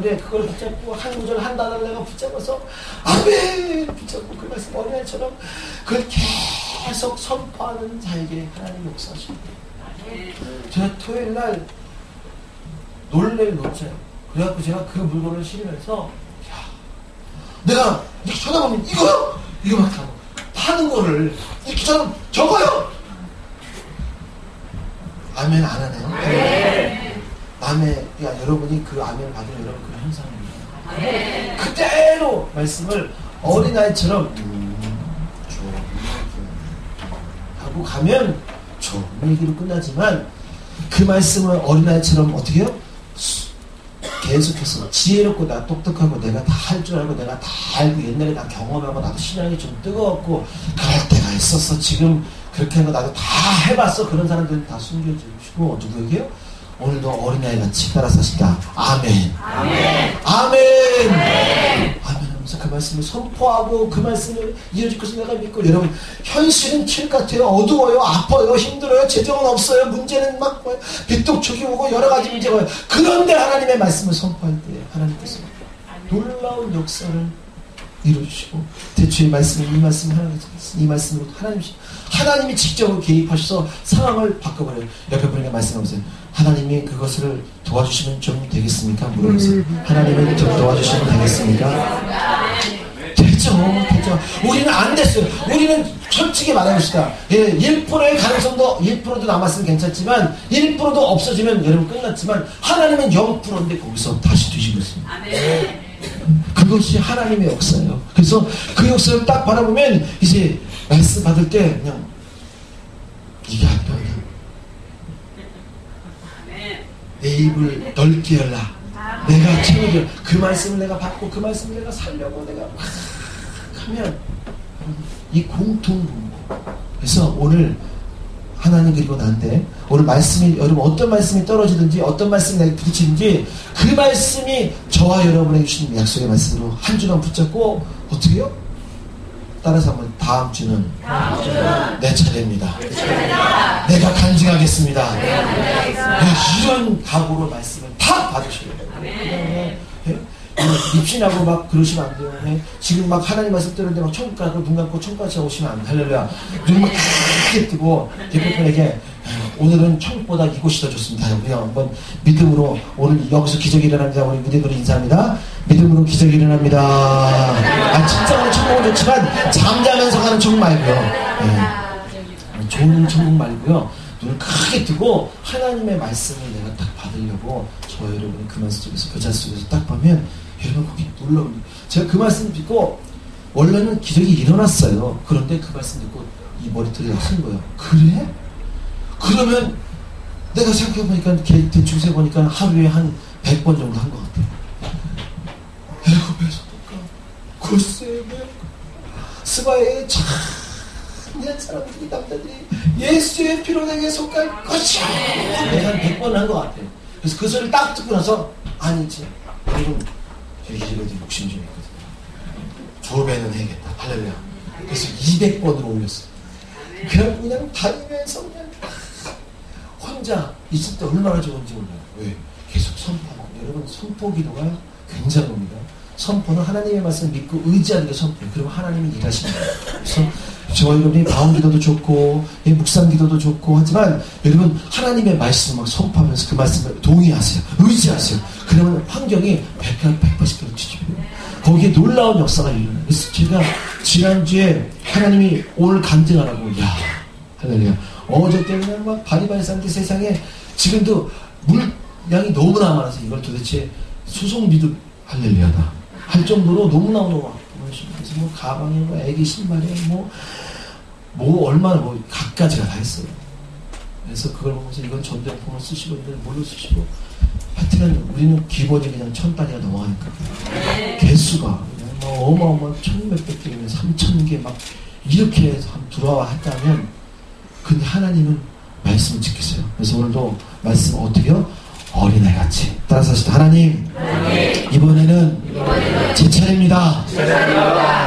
근데 그걸 붙잡고 한 구절 한 단어를 내가 붙잡아서 아멘 붙잡고 그 말씀 어린아이처럼 그걸 계속 선포하는 자에게 하나님 역사하십니다. 제가 토요일 날 놀래를 놓쳐요. 그래갖고 제가 그 물건을 실으면서 야, 내가 이렇게 쳐다보면 이거요? 이거 막 하고 파는 거를 이렇게 저는 저거요? 아멘 안 하네요. 네. 남의 야 여러분이 그 아멘을 받으면 여러분 그 현상입니다. 네. 그대로 말씀을 어린아이처럼 음, 하고 가면 좋은 얘기로 끝나지만 그 말씀을 어린아이처럼 어떻게 해요? 계속해서 지혜롭고 나 똑똑하고 내가 다 할 줄 알고 내가 다 알고 옛날에 나 경험하고 나도 신앙이 좀 뜨거웠고 그럴 때가 있었어 지금 그렇게 하는 거 나도 다 해봤어 그런 사람들은 다 숨겨주시고 누구에게요? 오늘도 어린아이 같이 따라 사시다. 아멘. 아멘. 아멘. 아멘. 하면서 그 말씀을 선포하고 그 말씀을 이어질 것을 내가 믿고 여러분 현실은 칠 같아요. 어두워요. 아파요. 힘들어요. 재정은 없어요. 문제는 막 빚독촉이 오고 여러 가지 문제가 와요. 그런데 하나님의 말씀을 선포할 때 하나님께서 놀라운 역사를 이루어주시고 대초의 말씀 이 말씀 하나님 이 말씀으로 하나님 하나님이 직접 개입하셔서 상황을 바꿔버려요. 옆에 분에게 말씀하세요. 하나님이 그것을 도와주시면 좀 되겠습니까? 물어보세요. 음. 하나님을 좀 도와주시면 되겠습니까? 되죠, 되죠. 우리는 안 됐어요. 우리는 솔직히 말해봅시다. 예, 1%의 가능성도 1%도 남았으면 괜찮지만 1%도 없어지면 여러분 끝났지만 하나님은 0%인데 거기서 다시 뒤집었습니다. 그것이 하나님의 역사예요. 그래서 그 역사를 딱 바라보면 이제 말씀 받을 때 그냥 이게 아니라 내 입을 넓게 열라. 내가 채워줘. 그 말씀을 내가 받고 그 말씀을 내가 살려고 내가 막 하면 이 공통 그래서 오늘 하나님 그리고 나한테 오늘 말씀이 여러분 어떤 말씀이 떨어지든지 어떤 말씀이 내게 부딪히는지 그 말씀이 저와 여러분에게 주신 약속의 말씀으로 한 주간 붙잡고 어떻게 해요? 따라서 한번 다음 주는, 다음 주는 내 차례입니다. 내 차례다. 내가 간증하겠습니다. 네, 이런 각오로 말씀을 다. 네. 네. 입신하고 막 그러시면 안 돼요. 네? 지금 막 하나님 말씀 들었는데 막 천국 가고 눈 감고 천국 가시 오시면 안 돼. 할렐루야. 눈막 크게 뜨고 대표분에게 오늘은 천국보다 이곳이 더 좋습니다. 우리 한번 믿음으로 오늘 여기서 기적이 일어납니다. 우리 무대들로 인사합니다. 믿음으로 기적이 일어납니다. 아, 진짜 오늘 천국은 좋지만 잠자면서 가는 천국 말고요. 네. 좋은 천국 말고요. 눈을 크게 뜨고 하나님의 말씀을 내가 딱 받으려고 저 여러분이 그 말씀 속에서 그 자세 속에서 딱 보면 거기 놀라운 제가 그 말씀 듣고 원래는 기적이 일어났어요. 그런데 그 말씀 듣고 이 머리털이 쓴 거예요. 그래? 그러면 내가 생각해보니까 대충 세보니까 하루에 한 100번 정도 한 것 같아요. 애굽에서 볼까? 글쎄, 스바에 참한 사람들이, 남자들이 예수의 피로 내게 속할 것이야. 내가 한 100번 한 것 같아요. 그래서 그 소리를 딱 듣고 나서, 아니지. 여러분, 저희 기적에 욕심 좀 있거든요. 두 배는 해야겠다. 할렐루야. 그래서 200번으로 올렸어요. 그냥, 그냥 다니면서 그냥 혼자 있을 때 얼마나 좋은지 몰라요. 왜? 계속 선포하고. 여러분, 선포 기도가 굉장합니다. 선포는 하나님의 말씀을 믿고 의지하는 게 선포예요. 그리고 하나님이 일하십니다. 저와 여러분이 마음 기도도 좋고, 묵상 기도도 좋고, 하지만 여러분, 하나님의 말씀을 막 선포하면서 그 말씀을 동의하세요. 의지하세요. 그러면 환경이 100, 180도로 뒤집어요. 거기에 놀라운 역사가 일어나요. 그래서 제가 지난주에 하나님이 오늘 간증하라고, 야 할렐루야. 어제 때문에 막 바리바리 싼게 세상에 지금도 물량이 너무나 많아서 이걸 도대체 수송비도 할렐루야다 할 정도로 너무나 너무 그래서 뭐 가방에 뭐 애기 신발에 뭐, 뭐 얼마나 뭐 갖가지가 다 했어요. 그래서 그걸 보면서 이건 전대폰을 쓰시고 이건 뭘로 쓰시고 하여튼 우리는 기본이 그냥 천 단위가 넘어가니까 개수가 그냥 뭐 어마어마한 천 몇백 개면 삼천 개 막 이렇게 해서 들어와 했다면 근데 하나님은 말씀을 지키세요. 그래서 오늘도 말씀 어떻게요? 어린애 같이 따라서 하나님, 하나님 이번에는, 이번에는 제 차례입니다.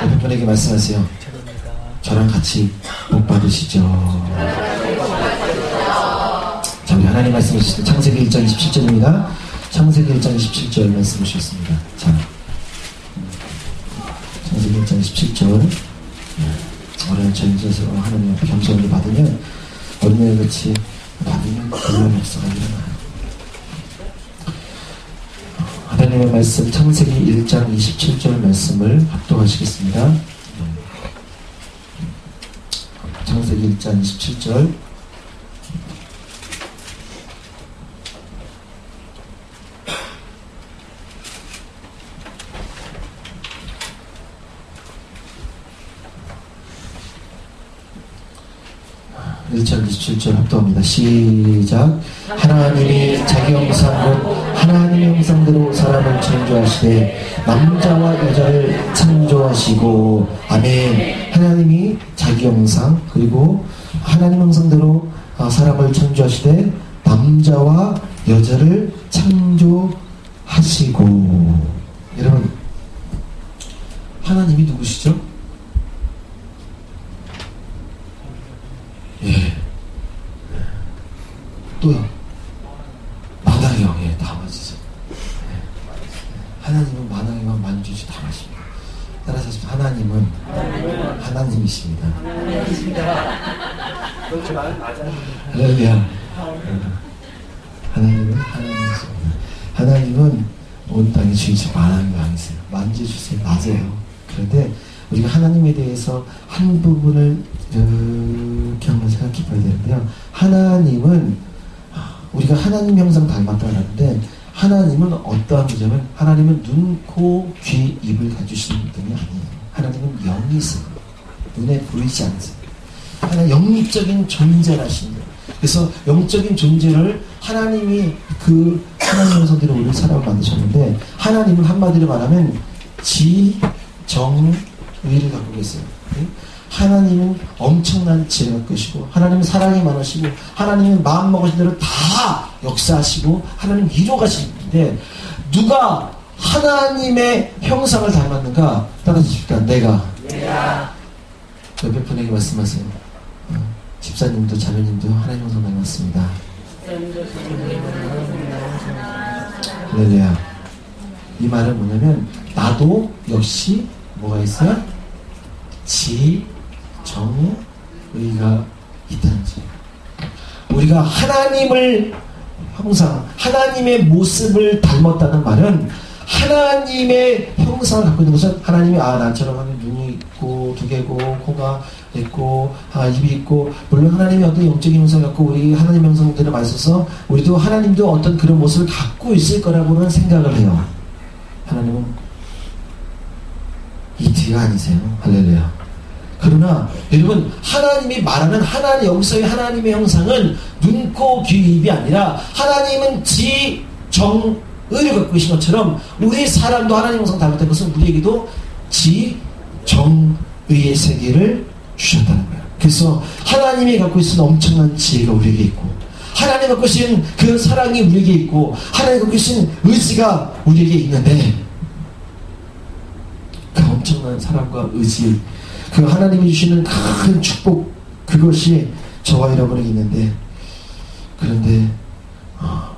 옆에 분에게 말씀하세요. 저랑 같이 복 받으시죠. 자, 우리 하나님 말씀해 주실 창세기 1장 27절입니다. 창세기 1장 27절 말씀 보시겠습니다. 자, 창세기 1장 27절. 어려운 전제에서 하나님 앞에 겸손을 받으면 어린애 같이 받으면 놀라운 역사가 일어나요. 하나님의 말씀 창세기 1장 27절 말씀을 합독하시겠습니다. 창세기 1장 27절 1장27절 합동합니다. 시작. 하나님이 자기 형상으로 하나님의 형상대로 사람을 창조하시되 남자와 여자를 창조하시고 아멘. 하나님이 자기 형상 그리고 하나님 형상대로 아, 사람을 창조하시되 남자와 여자를 창조하시고 여러분 하나님이 누구시죠? 예. 예, 다 맞으죠. 예. 하나님은 만왕의 왕, 만주지 다 맞습니다. 따라서 하나님은 하나님. 이십니다 할렐루야. 하나님은 하나님이십니다. 하나님은 온 땅의 주인이신 만왕의 왕이세요. 만져주세요. 맞아요. 그런데 우리가 하나님에 대해서 한 부분을 이렇게 한번 생각해 봐야 되는데요. 하나님은 우리가 하나님 형상 닮았다는데 하나님은 어떠한 분이냐면 하나님은 눈, 코, 귀, 입을 가지신 분이 아니에요. 하나님은 영이세요. 눈에 보이지 않으세요. 하나 영적인 존재라신 거예요. 그래서 영적인 존재를 하나님이 그 하나님 형상대로 우리 사람을 만드셨는데 하나님은 한마디로 말하면 지, 정, 의를 갖고 계세요. 하나님은 엄청난 지혜가 것이고 하나님은 사랑이 많으시고 하나님은 마음 먹으신 대로 다 역사하시고 하나님 위로 가시는데 누가 하나님의 형상을 닮았는가? 따라주십니까 내가. 내가. 옆에 분에게 말씀하세요. 어, 집사님도 자매님도 하나님 형상 닮았습니다. 할렐루야. 이 말은 뭐냐면 나도 역시 뭐가 있어요? 지 정의가 있다는지. 우리가 하나님을 형상, 하나님의 모습을 닮았다는 말은 하나님의 형상을 갖고 있는 것은 하나님이 아 나처럼 하는 눈이 있고 두 개고 코가 있고 아 입이 있고 물론 하나님이 어떤 영적인 형상을 갖고 우리 하나님 형상들을 맞서서 우리도 하나님도 어떤 그런 모습을 갖고 있을 거라고는 생각을 해요. 하나님은 이 뒤가 아니세요. 할렐루야. 그러나 여러분 하나님이 말하는 하나님 여기서의 하나님의 형상은 눈, 코, 귀, 입이 아니라 하나님은 지, 정, 의를 갖고 계신 것처럼 우리 사람도 하나님 형상 닮았다는 것은 우리에게도 지, 정, 의의 세계를 주셨다는 거예요. 그래서 하나님이 갖고 있는 엄청난 지혜가 우리에게 있고 하나님 갖고 계신 그 사랑이 우리에게 있고 하나님 갖고 계신 의지가 우리에게 있는데 그 엄청난 사랑과 의지 그 하나님이 주시는 큰 축복 그것이 저와 여러분에게 있는데 그런데 어,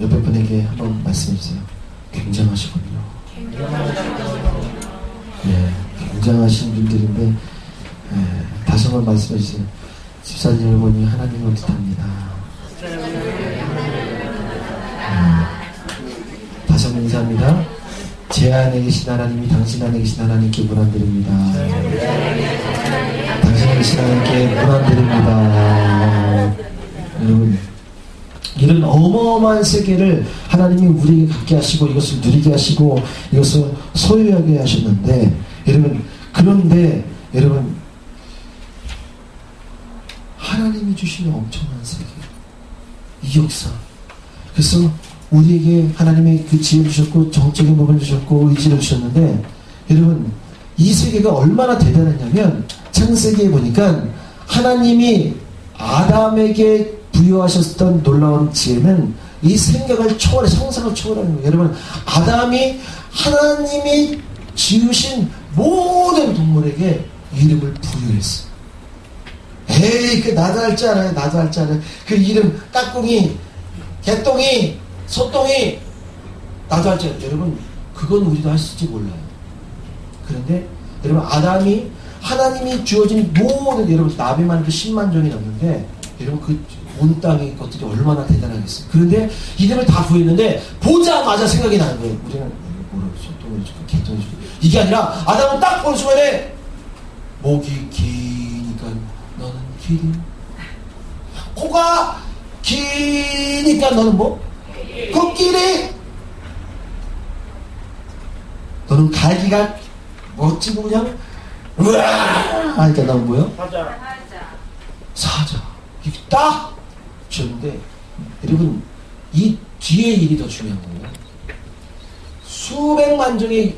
옆에 분에게 한번 말씀해 주세요. 굉장하시군요. 네, 굉장하신 분들인데 네, 다시 한번 말씀해 주세요. 집사님을 보니 하나님을 뜻합니다. 네, 다시 한번 인사합니다. 제 안에 계신 하나님이 당신 안에 계신 하나님께 문안드립니다. 당신 안에 계신 하나님께 문안드립니다. 여러분 이런 어마어마한 세계를 하나님이 우리에게 갖게 하시고 이것을 누리게 하시고 이것을 소유하게 하셨는데 여러분 그런데 여러분 하나님이 주시는 엄청난 세계 이 역사 그래서 우리에게 하나님의 그 지혜를 주셨고 정적인 법을 주셨고 의지를 주셨는데 여러분 이 세계가 얼마나 대단했냐면 창세기에 보니까 하나님이 아담에게 부여하셨던 놀라운 지혜는 이 생각을 초월해 성상을 초월하는 거예요. 여러분 아담이 하나님이 지으신 모든 동물에게 이름을 부여했어요. 에이 그 나도 할 줄 알아요. 나도 할 줄 알아요. 그 이름 까꿍이 개똥이 소똥이 나도 할지 여러분 그건 우리도 할 수 있을지 몰라요. 그런데 여러분 아담이 하나님이 주어진 모든 여러분 나비만 그 10만 종이 넘는데 여러분 그 온 땅의 것들이 얼마나 대단하겠어요. 그런데 이름을 다 부였는데 보자마자 생각이 나는 거예요. 우리는 뭐라고 소똥을 주고 개똥을 주고 이게 아니라 아담은 딱 보는 순간에 목이 기니까 너는 길이 코가 기니까 너는 뭐? 코끼리. 너는 갈기가 멋지고 그냥 으아 하니까 너는 뭐요? 사자. 사자. 이게 딱 주는데 여러분 이 뒤에 일이 더 중요한 거예요. 수백만 종의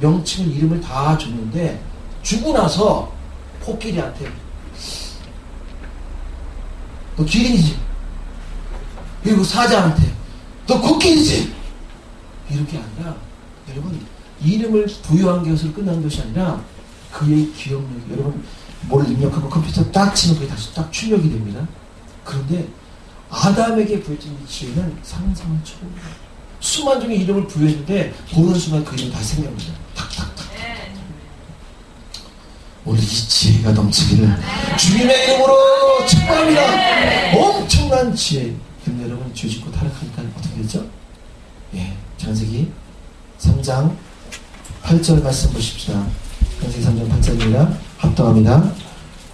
명칭을 이름을 다 줬는데 주고 나서 코끼리한테 너 기린이지? 그리고 사자한테 너 코끼리지 이렇게 아니라 여러분 이름을 부여한 것으로 끝난 것이 아니라 그의 기억력 여러분 뭘 입력하고 컴퓨터 딱 치면 그게 다시 딱 출력이 됩니다. 그런데 아담에게 부여진 이 지혜는 상상을 초월해요. 수만 종의 이름을 부여했는데 보는 순간 그 이름이 다. 탁탁탁 오늘 이 지혜가 넘치기를 주님의 이름으로 축복합니다. 엄청난 지혜. 죄 짓고 타락하니까 어떻게 되죠? 예, 창세기 3장 8절 말씀 보십시다. 창세기 3장 8절입니다. 합동합니다.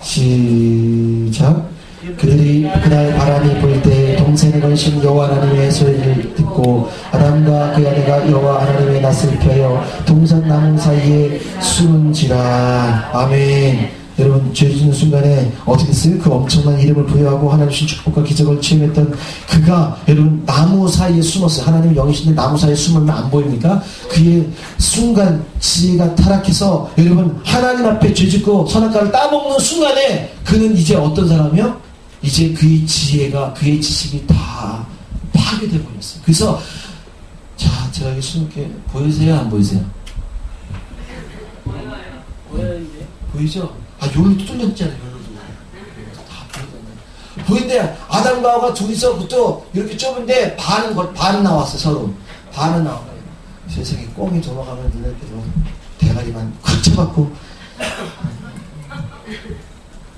시작. 그들이 그날 바람이 불 때 동생의 건신 여호와 하나님의 소리를 듣고 아담과 그의 아내가 여호와 하나님의 낯을 펴여 동산 나무 사이에 숨은지라 아멘 여러분 죄 짓는 순간에 어떻게 했어요? 그 엄청난 이름을 부여하고 하나님 신 축복과 기적을 체험했던 그가 여러분 나무 사이에 숨었어요 하나님 영이신데 나무 사이에 숨으면 안 보입니까? 그의 순간 지혜가 타락해서 여러분 하나님 앞에 죄 짓고 선악과를 따먹는 순간에 그는 이제 어떤 사람이요? 이제 그의 지혜가 그의 지식이 다 파괴돼 버렸어요. 그래서 자 제가 여기 숨게 보이세요? 안 보이세요? 보이죠? 아 여기도 뚫렸잖아요. 여기도 다 보이잖아요. 보이는데 아담과 하와가 둘이서부터 이렇게 좁은데 걸- 반 나왔어 서로 반은 나와요. 세상에 꽁이 돌아가면 눈앞에서 대가리만 꽉 잡았고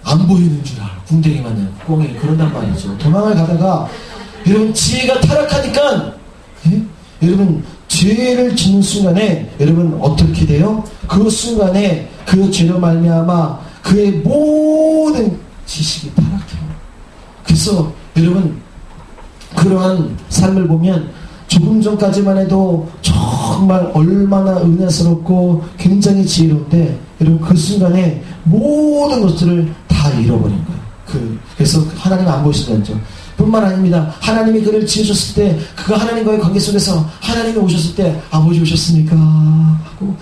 안 보이는 줄 알아. 궁뎅이만 해요. 꽁이 그런단 말이죠. 도망을 가다가 여러분 지혜가 타락하니까 예? 여러분 죄를 짓는 순간에 여러분 어떻게 돼요? 그 순간에 그 죄로 말미암아 그의 모든 지식이 타락해요. 그래서 여러분 그러한 삶을 보면 조금 전까지만 해도 정말 얼마나 은혜스럽고 굉장히 지혜로운데 여러분 그 순간에 모든 것들을 다 잃어버린 거예요. 그, 그래서 하나님 안 보이신다죠. 뿐만 아닙니다. 하나님이 그를 지으셨을 때 그가 하나님과의 관계 속에서 하나님이 오셨을 때 아버지 오셨습니까? 하고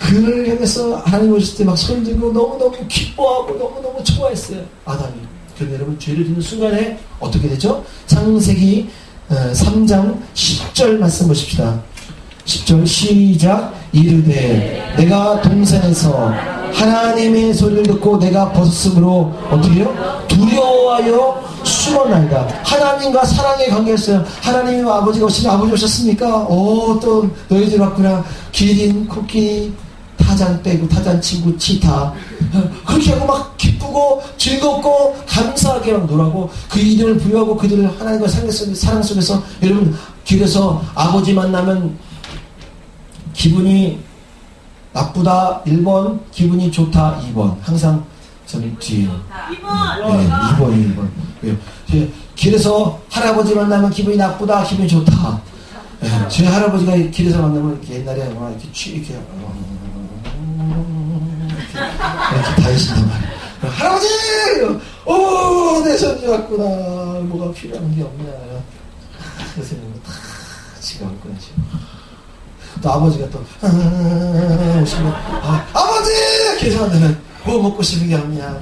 그를 향해서 하나님 오셨을 때막 손 들고 너무너무 기뻐하고 너무너무 좋아했어요. 아담이. 그런데 여러분 죄를 짓는 순간에 어떻게 되죠? 창세기 어, 3장 10절 말씀 보십시다. 10절 시작 이르되 내가 동산에서 하나님의 소리를 듣고 내가 벗었으므로 어떻게 해요? 두려워하여 숨어나이다. 하나님과 사랑의 관계였어요. 하나님이 아버지가 오시니 아버지 오셨습니까? 오, 또 너희들 왔구나. 기린, 코끼리, 타잔 빼고 타잔 친구 치타. 그렇게 하고 막 기쁘고 즐겁고 감사하게 막 놀라고 그 이름을 부여하고 그들을 하나님과 사랑 속에- 사랑 속에서 여러분 길에서 아버지 만나면 기분이 나쁘다 1번 기분이 좋다 2번. 항상 저는 뒤에. 네, 2번이 2번. 왜요? 제 길에서 할아버지 만나면 기분이 나쁘다 기분이 좋다. 예, 제 할아버지가 길에서 만나면 이렇게 옛날에 막 이렇게 취 이렇게 이렇게 다 하신단 말이에요. 할아버지! 오, 내 손이 왔구나. 뭐가 필요한 게 없냐. 선생님은 다 지가 왔구나, 지금. 또 아버지가 또, 아, 오시면, 아, 아버지! 한다면, 뭐 먹고 싶은 게 없냐.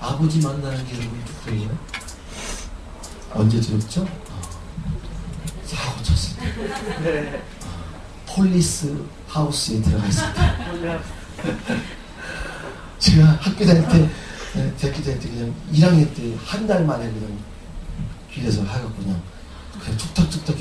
아버지 만나는 게 여러분 누구예요? 언제 들었죠? 어, 사고 쳤을 때. 네. 폴리스 하우스에 들어가 때. 제가 학교 다닐 때, 네, 대학교 다닐 때 그냥 1학년 때 한 달 만에 그냥 길에서 하갖고 그냥 그냥 툭탁툭탁